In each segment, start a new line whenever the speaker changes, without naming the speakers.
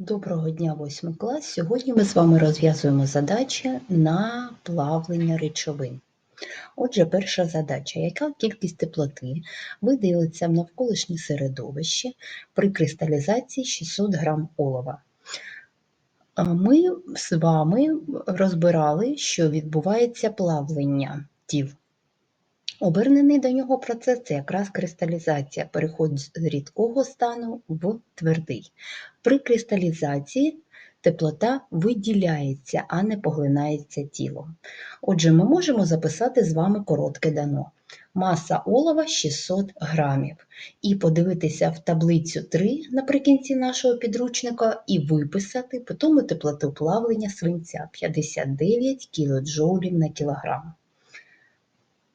Доброго дня, 8 клас. Сьогодні ми з вами розв'язуємо задачі на плавлення речовин. Отже, перша задача: яка кількість теплоти виділиться в навколишнє середовище при кристалізації 600 г олова? Ми з вами розбирали, що відбувається плавлення тів. Обернений до нього процес це якраз кристалізація, переход з рідкого стану в твердий. При кристалізації теплота виділяється, а не поглинається тілом. Отже, ми можемо записати з вами коротке дано. Маса олова 600 грамів. І подивитися в таблицю 3 наприкінці нашого підручника і виписати питому теплоту плавлення свинця 59 кДж на кілограм.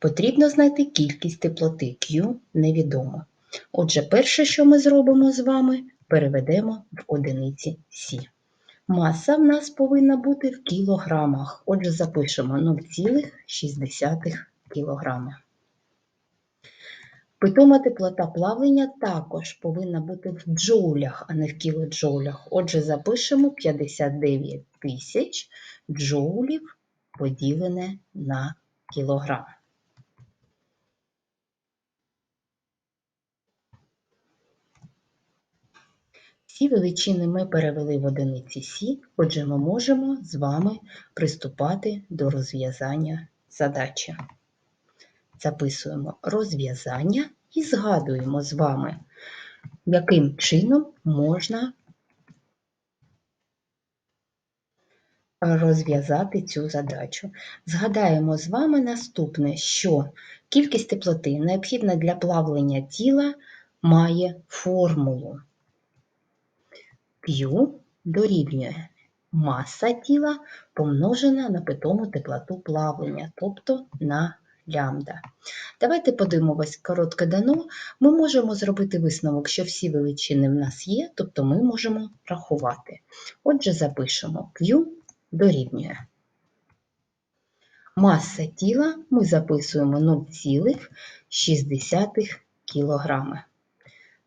Потрібно знайти кількість теплоти Q невідомо. Отже, перше, що ми зробимо з вами, переведемо в одиниці Сі. Маса в нас повинна бути в кілограмах. Отже, запишемо 0,6 кг. Питома теплота плавлення також повинна бути в джоулях, а не в кілоджоулях. Отже, запишемо 59 тисяч джоулів поділене на кілограм. Ці величини ми перевели в одиниці Сі, отже, ми можемо з вами приступати до розв'язання задачі. Записуємо розв'язання і згадуємо з вами, яким чином можна розв'язати цю задачу. Згадаємо з вами наступне, що кількість теплоти, необхідна для плавлення тіла, має формулу. Q дорівнює маса тіла помножена на питому теплоту плавлення, тобто на лямбда. Давайте подивимось коротке дано. Ми можемо зробити висновок, що всі величини в нас є, тобто ми можемо рахувати. Отже, запишемо Q дорівнює. Маса тіла ми записуємо 0,6 кг.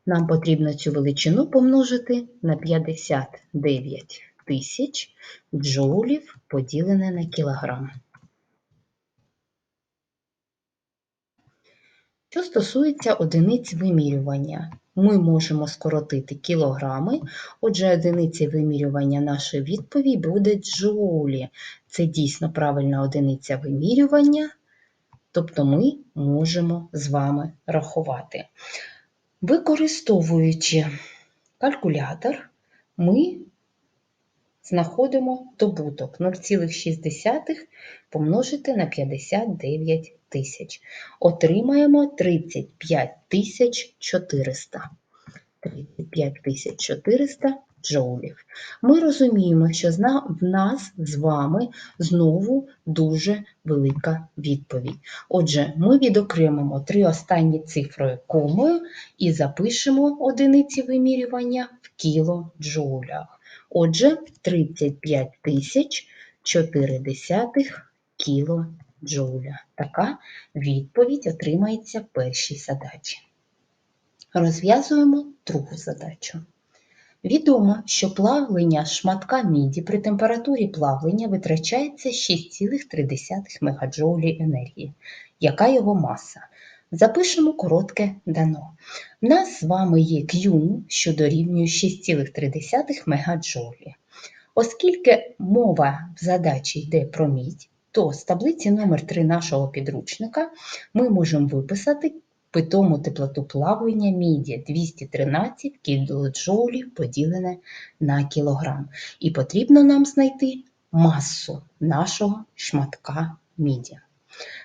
Нам потрібно цю величину помножити на 59 тисяч джоулів поділене на кілограм. Що стосується одиниць вимірювання, ми можемо скоротити кілограми, отже, одиниця вимірювання нашої відповіді буде джоулі. Це дійсно правильна одиниця вимірювання, тобто ми можемо з вами рахувати. Використовуючи калькулятор, ми знаходимо добуток 0,6 помножити на 59 тисяч. Отримаємо 35 тисяч 400. 35 тисяч 400 джоулів. Ми розуміємо, що в нас з вами знову дуже велика відповідь. Отже, ми відокремимо три останні цифри комою і запишемо одиниці вимірювання в кілоджоулях. Отже, 35 тисяч 4 кілоджоуля. Така відповідь отримається в першій задачі. Розв'язуємо другу задачу. Відомо, що плавлення шматка міді при температурі плавлення витрачається 6,3 МДж енергії. Яка його маса? Запишемо коротке дано. У нас з вами є Q, що дорівнює 6,3 МДж. Оскільки мова в задачі йде про мідь, то з таблиці номер 3 нашого підручника ми можемо виписати питому теплоту плавлення міді 213 кДж поділене на кілограм. І потрібно нам знайти масу нашого шматка міді.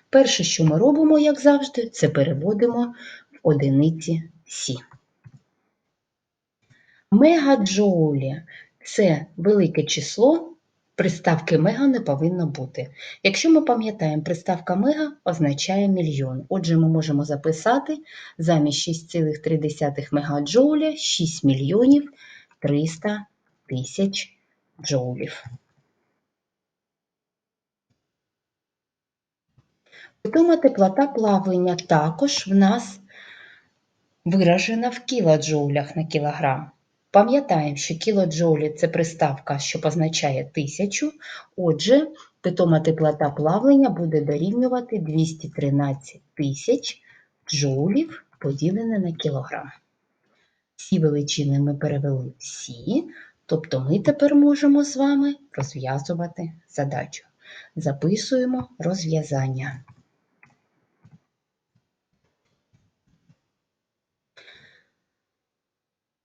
Перше, що ми робимо, як завжди, це переводимо в одиниці Сі. Мегаджоулі це велике число Приставки мега не повинно бути. Якщо ми пам'ятаємо, приставка мега означає мільйон. Отже, ми можемо записати замість 6,3 мегаджоуля 6 мільйонів 300 тисяч джоулів. Питома теплота плавлення також в нас виражена в кілоджоулях на кілограм. Пам'ятаємо, що кілоджоулі – це приставка, що позначає тисячу. Отже, питома теплота плавлення буде дорівнювати 213 тисяч джоулів поділене на кілограм. Всі величини ми перевели всі, тобто ми тепер можемо з вами розв'язувати задачу. Записуємо розв'язання.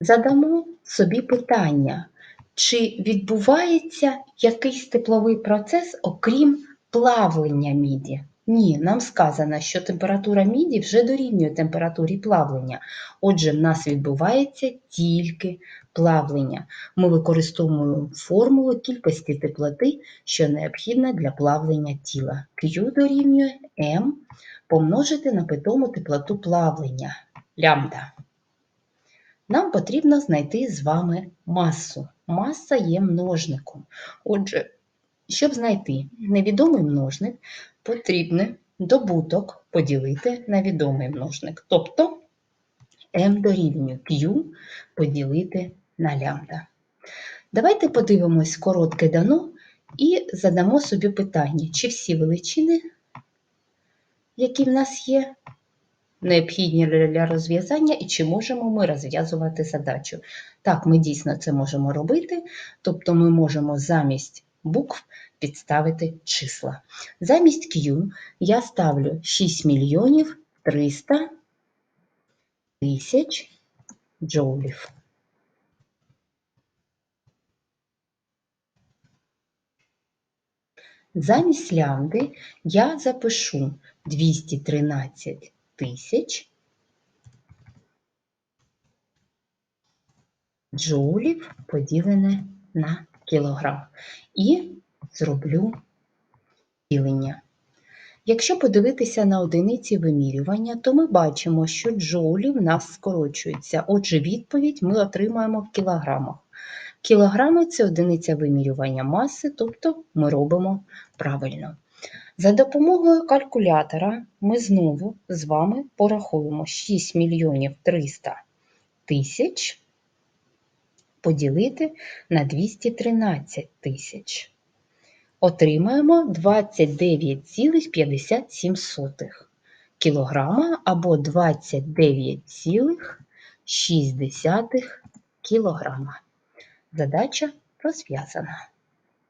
Задамо собі питання, чи відбувається якийсь тепловий процес, окрім плавлення міді? Ні, нам сказано, що температура міді вже дорівнює температурі плавлення. Отже, в нас відбувається тільки плавлення. Ми використовуємо формулу кількості теплоти, що необхідна для плавлення тіла. Q дорівнює M помножити на питому теплоту плавлення лямбда. Нам потрібно знайти з вами масу. Маса є множником. Отже, щоб знайти невідомий множник, потрібно добуток поділити на відомий множник. Тобто m дорівнює Q поділити на лямбда. Давайте подивимось коротке дано і задамо собі питання, чи всі величини, які в нас є, необхідні для розв'язання і чи можемо ми розв'язувати задачу. Так, ми дійсно це можемо робити, тобто ми можемо замість букв підставити числа. Замість Q я ставлю 6 мільйонів 300 тисяч джоулів. Замість лямбди я запишу 213 тисяч джоулів поділене на кілограм. І зроблю ділення. Якщо подивитися на одиниці вимірювання, то ми бачимо, що джоулі в нас скорочуються. Отже, відповідь ми отримаємо в кілограмах. Кілограми це одиниця вимірювання маси, тобто ми робимо правильно. За допомогою калькулятора ми знову з вами порахуємо 6 мільйонів 300 тисяч поділити на 213 тисяч. Отримаємо 29,57 кілограма або 29,6 кілограма. Задача розв'язана.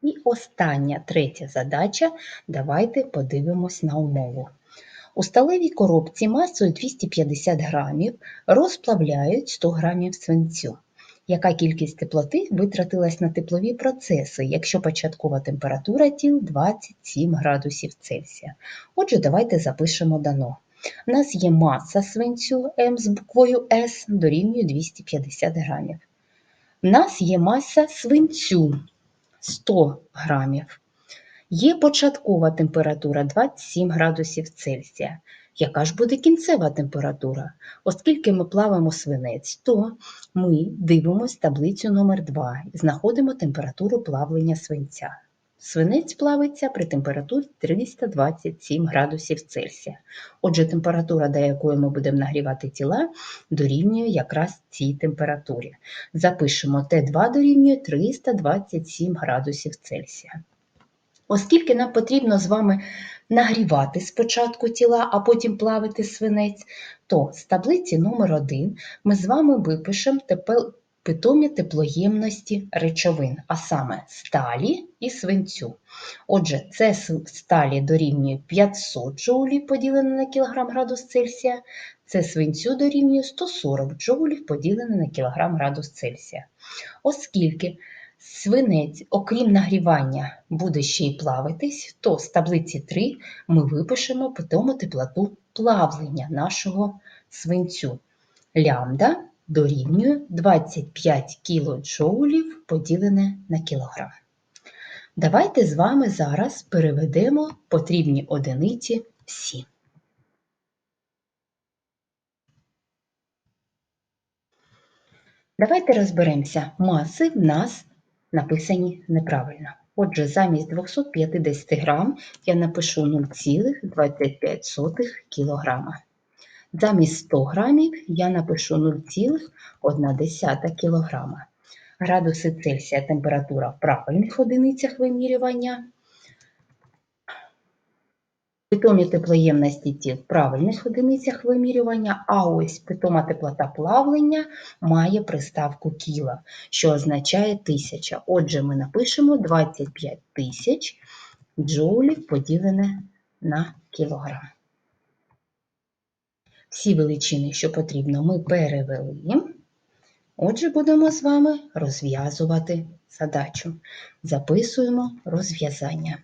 І остання третя задача. Давайте подивимось на умову. У сталевій коробці масою 250 грамів розплавляють 100 грамів свинцю. Яка кількість теплоти витратилась на теплові процеси, якщо початкова температура тіл 27 градусів Цельсія? Отже, давайте запишемо дано. У нас є маса свинцю М з буквою С дорівнює 250 грамів. У нас є маса свинцю 100 грамів. Є початкова температура 27 градусів Цельсія. Яка ж буде кінцева температура? Оскільки ми плавимо свинець, то ми дивимося таблицю номер 2 і знаходимо температуру плавлення свинця. Свинець плавиться при температурі 327 градусів Цельсія. Отже, температура, до якої ми будемо нагрівати тіла, дорівнює якраз цій температурі. Запишемо Т2 дорівнює 327 градусів Цельсія. Оскільки нам потрібно з вами нагрівати спочатку тіла, а потім плавити свинець, то з таблиці номер 1 ми з вами випишемо питомі теплоємності речовин, а саме сталі і свинцю. Отже, це сталі дорівнює 500 джоулів поділене на кілограм градус Цельсія, це свинцю дорівнює 140 джоулів поділене на кілограм градус Цельсія. Оскільки свинець, окрім нагрівання, буде ще й плавитись, то з таблиці 3 ми випишемо питому теплоту плавлення нашого свинцю. Лямбда дорівнює 25 кДж поділене на кілограм. Давайте з вами зараз переведемо потрібні одиниці всі. Давайте розберемося. Маси в нас написані неправильно. Отже, замість 250 грам я напишу 0,25 кг. Замість 100 грамів я напишу 0,1 кг. Градуси Цельсія температура в правильних одиницях вимірювання. Питомі теплоємності тіл в правильних одиницях вимірювання, а ось питома теплота плавлення має приставку кіла, що означає тисяча. Отже, ми напишемо 25 тисяч джоулів поділене на кілограм. Всі величини, що потрібно, ми перевели. Отже, будемо з вами розв'язувати задачу. Записуємо розв'язання.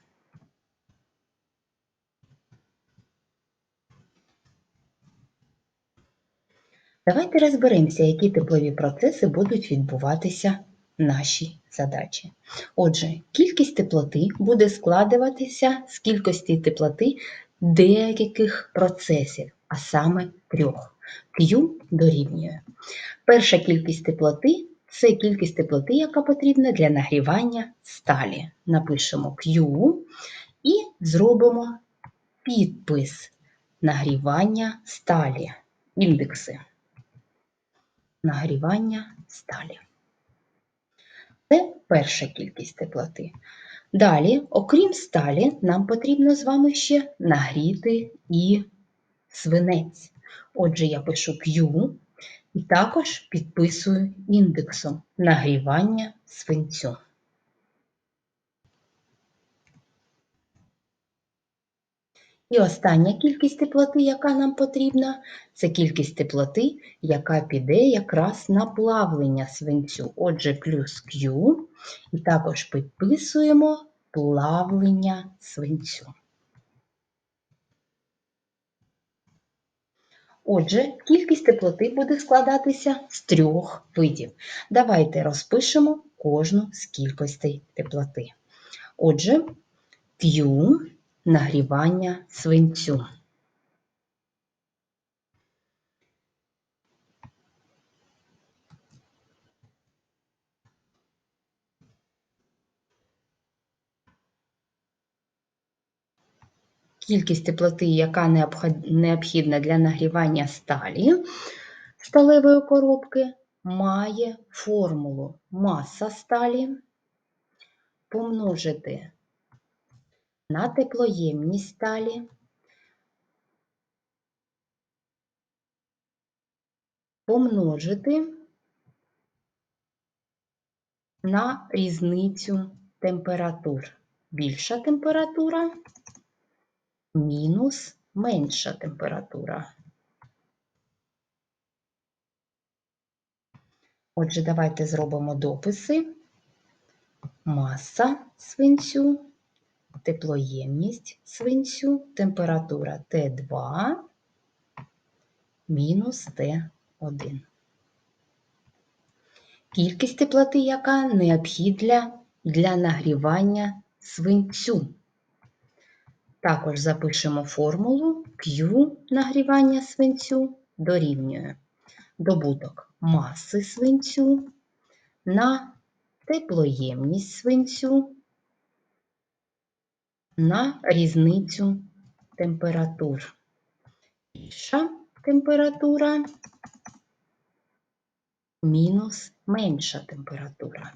Давайте розберемося, які теплові процеси будуть відбуватися в нашій задачі. Отже, кількість теплоти буде складуватися з кількості теплоти деяких процесів, а саме трьох. Q дорівнює. Перша кількість теплоти це кількість теплоти, яка потрібна для нагрівання сталі. Напишемо Q і зробимо підпис нагрівання сталі, індекси нагрівання сталі. Це перша кількість теплоти. Далі, окрім сталі, нам потрібно з вами ще нагріти і свинець. Отже, я пишу Q і також підписую індексом нагрівання свинцю. І остання кількість теплоти, яка нам потрібна, це кількість теплоти, яка піде якраз на плавлення свинцю. Отже, плюс Q, і також підписуємо плавлення свинцю. Отже, кількість теплоти буде складатися з трьох видів. Давайте розпишемо кожну з кількостей теплоти. Отже, Q нагрівання свинцю. Кількість теплоти, яка необхідна для нагрівання сталі сталевої коробки, має формулу маса сталі помножити на теплоємність сталі, помножити на різницю температур. Більша температура мінус менша температура. Отже, давайте зробимо дописи. Маса свинцю теплоємність свинцю, температура Т2 мінус Т1. Кількість теплоти, яка необхідна для нагрівання свинцю. Також запишемо формулу Q нагрівання свинцю дорівнює добуток маси свинцю на теплоємність свинцю на різницю температур. Більша температура мінус менша температура.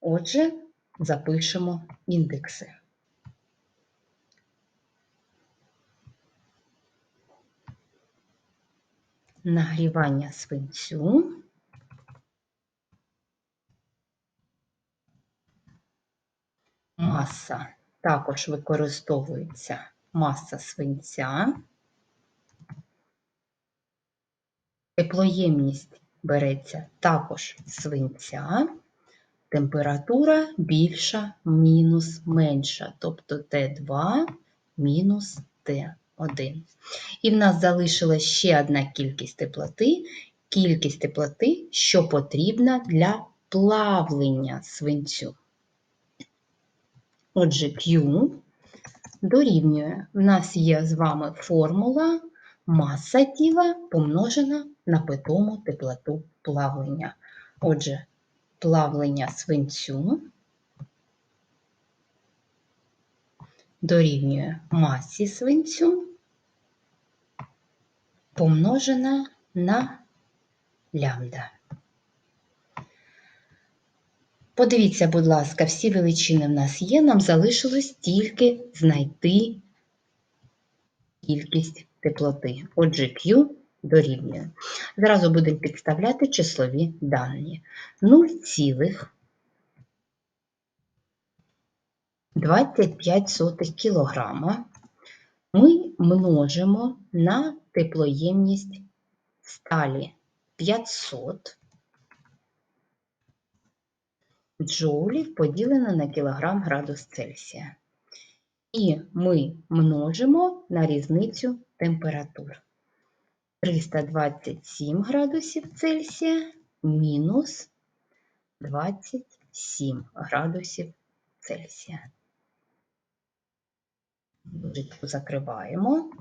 Отже, запишемо індекси. Нагрівання свинцю маса. Також використовується маса свинця. Теплоємність береться також свинця, температура більша мінус менша, тобто Т2 мінус Т1. І в нас залишилась ще одна кількість теплоти, кількість теплоти, що потрібна для плавлення свинцю. Отже, Q дорівнює. У нас є з вами формула маса тіла помножена на питому теплоту плавлення. Отже, плавлення свинцю дорівнює масі свинцю помножена на лямбда. Подивіться, будь ласка, всі величини в нас є, нам залишилось тільки знайти кількість теплоти. Отже, Q дорівнює. Зразу будемо підставляти числові дані. 0,25 кілограма ми множимо на теплоємність сталі 500 джоулів поділено на кілограм градус Цельсія. І ми множимо на різницю температур. 327 градусів Цельсія мінус 27 градусів Цельсія. Закриваємо.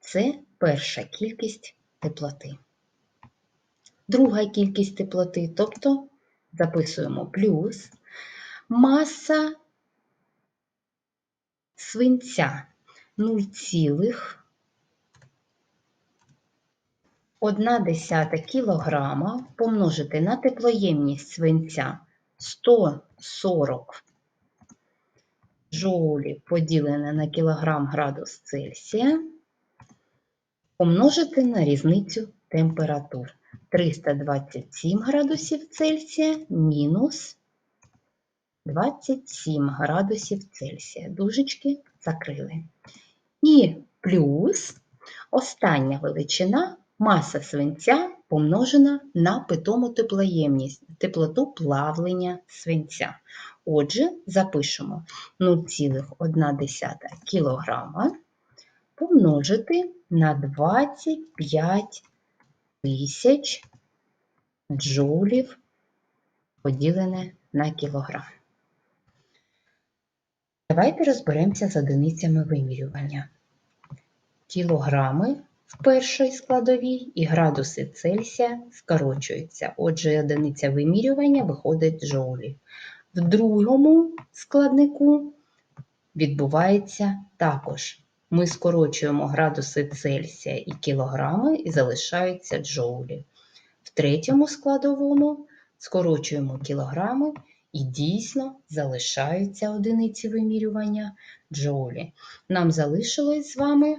Це перша кількість теплоти. Друга кількість теплоти, тобто записуємо плюс маса свинця 0,1 кілограма помножити на теплоємність свинця 140 джоулів поділене на кілограм градус Цельсія, помножити на різницю температур 327 градусів Цельсія мінус 27 градусів Цельсія. Дужечки закрили. І плюс остання величина маса свинця помножена на питому теплоємність, теплоту плавлення свинця. Отже, запишемо 0,1 кг помножити на 25 тисяч джоулів поділене на кілограм. Давайте розберемося з одиницями вимірювання. Кілограми в першій складовій і градуси Цельсія скорочуються. Отже, одиниця вимірювання виходить джоулі. В другому складнику відбувається також. Ми скорочуємо градуси Цельсія і кілограми і залишаються джоулі. В третьому складовому скорочуємо кілограми і дійсно залишаються одиниці вимірювання джоулі. Нам залишилось з вами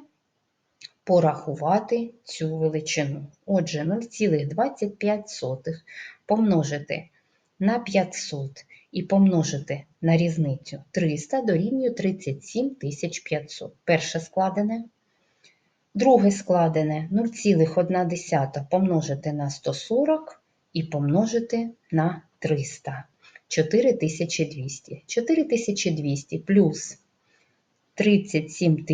порахувати цю величину. Отже, 0,25 помножити на 500 і помножити на різницю 300 дорівнює 37 500. Перше складене. Друге складене 0,1 помножити на 140 і помножити на 300. 4200. 4200 плюс 37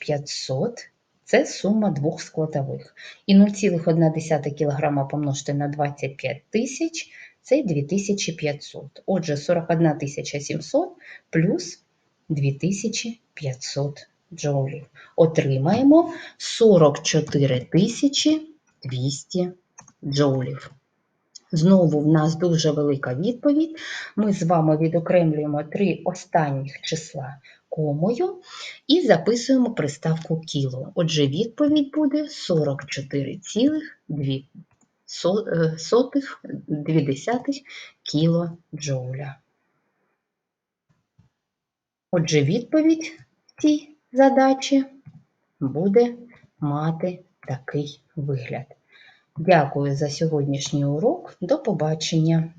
500 це сума двох складових. І 0,1 кг помножити на 25 тисяч це 2500. Отже, 41 700 плюс 2500 джоулів. Отримаємо 44 200 джоулів. Знову в нас дуже велика відповідь. Ми з вами відокремлюємо три останніх числа комою і записуємо приставку кіло. Отже, відповідь буде 44,2 кілоджоуля. Отже, відповідь цій задачі буде мати такий вигляд. Дякую за сьогоднішній урок. До побачення!